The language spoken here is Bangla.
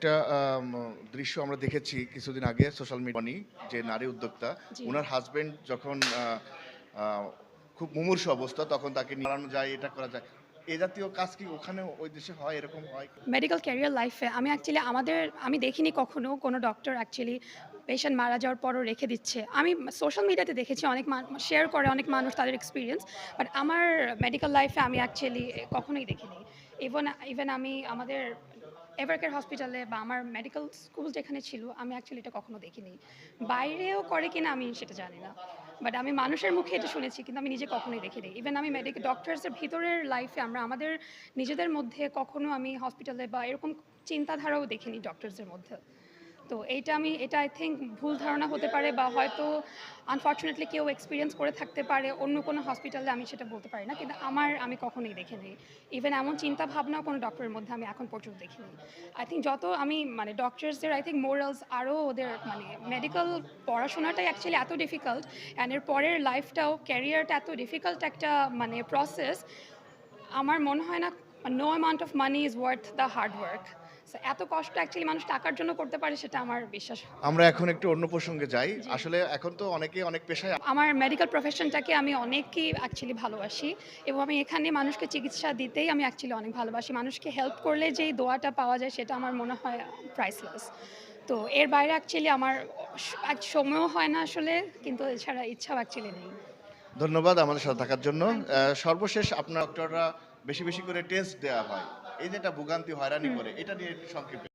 একটা দৃশ্য আমরা দেখেছি কিছুদিন আগে সোশ্যাল মিডিয়া যে নারী উদ্যোক্তা। ওনার হাজবেন্ড যখন খুব মুমূর্ষ অবস্থা তখন তাকে নিয়ে যায় এটা করা যায়। এ জাতীয় কাজ কি ওখানে ওই দেশে হয় এরকম হয়? মেডিকেল ক্যারিয়ার লাইফে আমি অ্যাকচুয়ালি আমাদের আমি দেখিনি কখনো কোনো ডক্টর অ্যাকচুয়ালি পেশেন্ট মারা যাওয়ার পরও রেখে দিচ্ছে। আমি সোশ্যাল মিডিয়াতে দেখেছি অনেক শেয়ার করে অনেক মানুষ তাদের এক্সপিরিয়েন্স বাট আমার মেডিকেল লাইফে আমি অ্যাকচুয়ালি কখনোই দেখিনি। ইভেন ইভেন আমি আমাদের এভারকেয়ার হসপিটালে বা আমার মেডিকেল স্কুল যেখানে ছিল, আমি অ্যাকচুয়ালি এটা কখনো দেখিনি। বাইরেও করে কিনা আমি সেটা জানি না। বাট আমি মানুষের মুখে এটা শুনেছি, কিন্তু আমি নিজে কখনোই দেখিনি। ইভেন আমি মেডিকেল ডক্টরসের ভিতরের লাইফে আমরা, আমাদের নিজেদের মধ্যে কখনো আমি হসপিটালে বা এরকম চিন্তাধারাও দেখিনি ডক্টরসের মধ্যে। তো এইটা আমি, এটা আই থিঙ্ক ভুল ধারণা হতে পারে বা হয়তো আনফর্চুনেটলি কেউ এক্সপিরিয়েন্স করে থাকতে পারে, অন্য কোনো হসপিটালে আমি সেটা বলতে পারি না, কিন্তু আমার আমি কখনোই দেখিনি। ইভেন এমন চিন্তা ভাবনাও কোনো ডক্টরের মধ্যে আমি এখন পর্যন্ত দেখিনি। আই থিঙ্ক যত আমি মানে ডক্টরসদের আই থিঙ্ক মোরালস আরও ওদের মানে মেডিকেল পড়াশোনাটাই অ্যাকচুয়ালি এত ডিফিকাল্ট অ্যান্ড এর পরের লাইফটাও ক্যারিয়ারটা এত ডিফিকাল্ট একটা মানে প্রসেস আমার মনে হয় না no amount of money is worth the hard work এত কষ্ট অ্যাকচুয়ালি মানুষ টাকার জন্য করতে পারে সেটা আমার বিশ্বাস আমরা এখন একটু অন্য প্রসঙ্গে যাই। আসলে এখন তো অনেকে অনেক পেশায় আমার মেডিকেল প্রফেশনটাকে আমি অনেকই অ্যাকচুয়ালি ভালোবাসি এবং আমি এখানে মানুষকে চিকিৎসা দিতেই আমি অ্যাকচুয়ালি অনেক ভালোবাসি। মানুষকে হেল্প করলে যেই দোয়াটা পাওয়া যায় সেটা আমার মনে হয় প্রাইসলেস তো এর বাইরে অ্যাকচুয়ালি আমার সময়ও হয় না আসলে কিন্তু এছাড়া ইচ্ছাও অ্যাকচুয়ালি নেই। ধন্যবাদ আমাদের সাথে থাকার জন্য। সর্বশেষ আপনার ডক্টররা বেশি বেশি করে টেস্ট দেওয়া হয়। এই যে একটা ভোগান্তি হয়রানি করে এটা নিয়ে একটু সংক্ষেপে।